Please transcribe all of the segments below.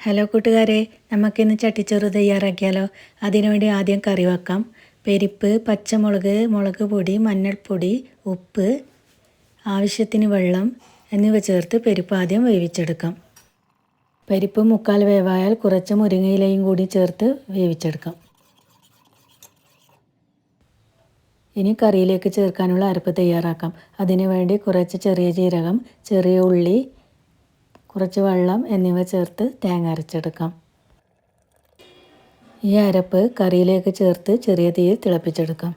Hello കൂട്ടുകാരെ നമുക്കിന്ന് ചട്ടിച്ചോറ് തയ്യാറാക്കിയാലോ? അതിനുവേണ്ടി ആദ്യം കറി വെക്കാം. പരിപ്പ് പച്ചമുളക് മുളക് പൊടി മഞ്ഞൾപ്പൊടി ഉപ്പ് ആവശ്യത്തിന് വെള്ളം എന്നിവ ചേർത്ത് പരിപ്പ് ആദ്യം വേവിച്ചെടുക്കാം. പരിപ്പ് മുക്കാൽ വേവായാൽ കുറച്ച് മുരിങ്ങയിലയും കൂടി ചേർത്ത് വേവിച്ചെടുക്കാം. ഇനി കറിയിലേക്ക് ചേർക്കാനുള്ള അരപ്പ് തയ്യാറാക്കാം. അതിനുവേണ്ടി കുറച്ച് ചെറിയ ജീരകം ചെറിയ ഉള്ളി കുറച്ച് വെള്ളം എന്നിവ ചേർത്ത് തേങ്ങ അരച്ചെടുക്കാം. ഈ അരപ്പ് കറിയിലേക്ക് ചേർത്ത് ചെറിയ തീയിൽ തിളപ്പിച്ചെടുക്കാം.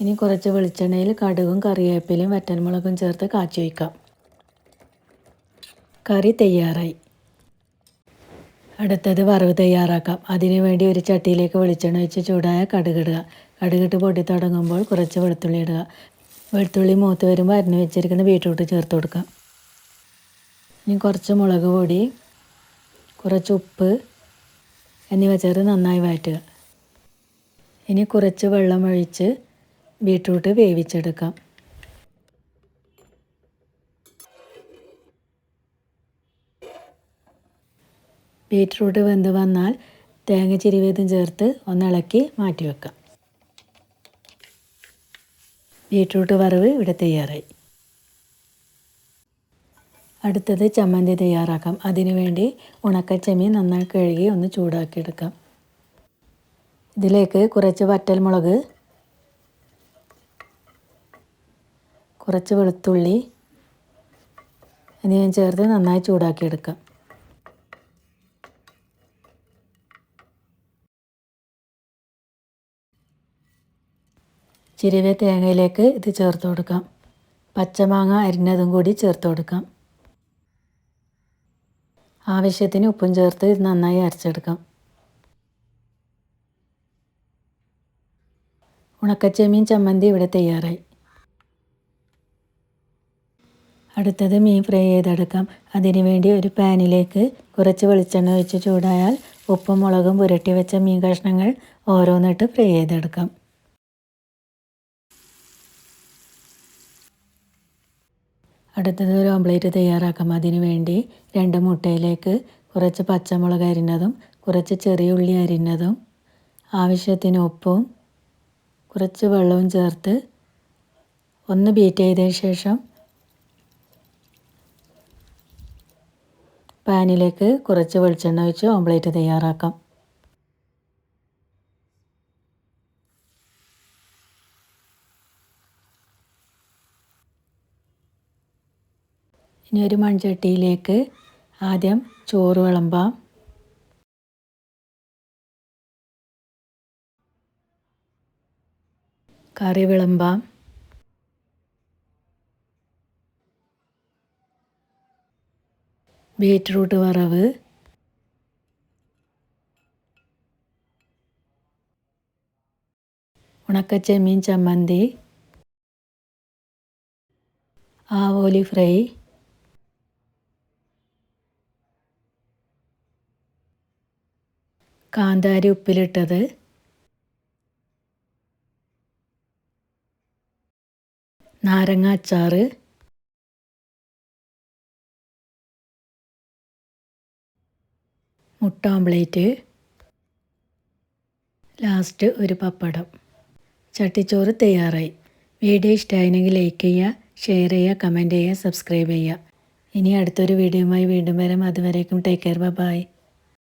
ഇനി കുറച്ച് വെളിച്ചെണ്ണയിൽ കടുകും കറിവേപ്പിലയും വറ്റൽമുളകും ചേർത്ത് കാച്ചി വയ്ക്കാം കറി തയ്യാറായി. അടുത്തത് വറവ് തയ്യാറാക്കാം. അതിനുവേണ്ടി ഒരു ചട്ടിയിലേക്ക് വെളിച്ചെണ്ണ വെച്ച് ചൂടായ കടുകിടുക. കടുകിട്ട് പൊട്ടി തുടങ്ങുമ്പോൾ കുറച്ച് വെളുത്തുള്ളി ഇടുക. വെളുത്തുള്ളി മൂത്ത് വരുമ്പോൾ അരിഞ്ഞ് വെച്ചിരിക്കുന്ന ബീട്രൂട്ട് ചേർത്ത് കൊടുക്കാം ഇനി കുറച്ച് മുളക് പൊടി കുറച്ച് ഉപ്പ് എന്നിവ ചേർത്ത് നന്നായി വഴറ്റുക. ഇനി കുറച്ച് വെള്ളം ഒഴിച്ച് ബീട്രൂട്ട് വേവിച്ചെടുക്കാം. ബീറ്റ്റൂട്ട് വെന്ത് വന്നാൽ തേങ്ങ ചിരിവേതും ചേർത്ത് ഒന്നിളക്കി മാറ്റി വെക്കാം. ബീറ്റ്റൂട്ട് വറവ് ഇവിടെ തയ്യാറായി. അടുത്തത് ചമ്മന്തി തയ്യാറാക്കാം. അതിനുവേണ്ടി ഉണക്കച്ചെമ്മീൻ നന്നായി കഴുകി ഒന്ന് ചൂടാക്കിയെടുക്കാം. ഇതിലേക്ക് കുറച്ച് വറ്റൽമുളക് കുറച്ച് വെളുത്തുള്ളി എന്നിവ ചേർത്ത് നന്നായി ചൂടാക്കിയെടുക്കാം. ചിരിവ തേങ്ങയിലേക്ക് ഇത് ചേർത്ത് കൊടുക്കാം. പച്ചമാങ്ങ അരിഞ്ഞതും കൂടി ചേർത്ത് കൊടുക്കാം. ആവശ്യത്തിന് ഉപ്പും ചേർത്ത് ഇത് നന്നായി അരച്ചെടുക്കാം. ഉണക്കച്ചെമ്മീൻ ചമ്മന്തി ഇവിടെ തയ്യാറായി. അടുത്തത് മീൻ ഫ്രൈ ചെയ്തെടുക്കാം. അതിനുവേണ്ടി ഒരു പാനിലേക്ക് കുറച്ച് വെളിച്ചെണ്ണ ഒഴിച്ച് ചൂടായാൽ ഉപ്പും മുളകും പുരട്ടി വെച്ച മീൻ കഷ്ണങ്ങൾ ഓരോന്നിട്ട് ഫ്രൈ ചെയ്തെടുക്കാം. അടുത്തത് ഒരു ഓംപ്ലേറ്റ് തയ്യാറാക്കാം. അതിന് വേണ്ടി രണ്ട് മുട്ടയിലേക്ക് കുറച്ച് പച്ചമുളക് അരിഞ്ഞതും കുറച്ച് ചെറിയ ഉള്ളി അരിഞ്ഞതും ആവശ്യത്തിന് ഉപ്പും കുറച്ച് വെള്ളവും ചേർത്ത് ഒന്ന് ബീറ്റ് ചെയ്തതിന് ശേഷം പാനിലേക്ക് കുറച്ച് വെളിച്ചെണ്ണ ഒഴിച്ച് ഓംപ്ലേറ്റ് തയ്യാറാക്കാം. ഇനി ഒരു മൺചട്ടിയിലേക്ക് ആദ്യം ചോറ് വിളമ്പാം. കറി വിളമ്പാം. ബീറ്റ്റൂട്ട് വറവ്. ഉണക്കച്ചെമ്മീൻ ചമ്മന്തി. ആവോലി ഫ്രൈ. കാന്താരി ഉപ്പിലിട്ടത്. നാരങ്ങ അച്ചാറ്. മുട്ട ഓംപ്ലേറ്റ്. ലാസ്റ്റ് ഒരു പപ്പടം. ചട്ടിച്ചോറ് തയ്യാറായി. വീഡിയോ ഇഷ്ടമായിരുന്നെങ്കിൽ ലൈക്ക് ചെയ്യുക ഷെയർ ചെയ്യുക കമന്റ് ചെയ്യുക സബ്സ്ക്രൈബ് ചെയ്യുക. ഇനി അടുത്തൊരു വീഡിയോയുമായി വീണ്ടും വരാം. അതുവരേക്കും ടേക്ക് കെയർ. ബൈ.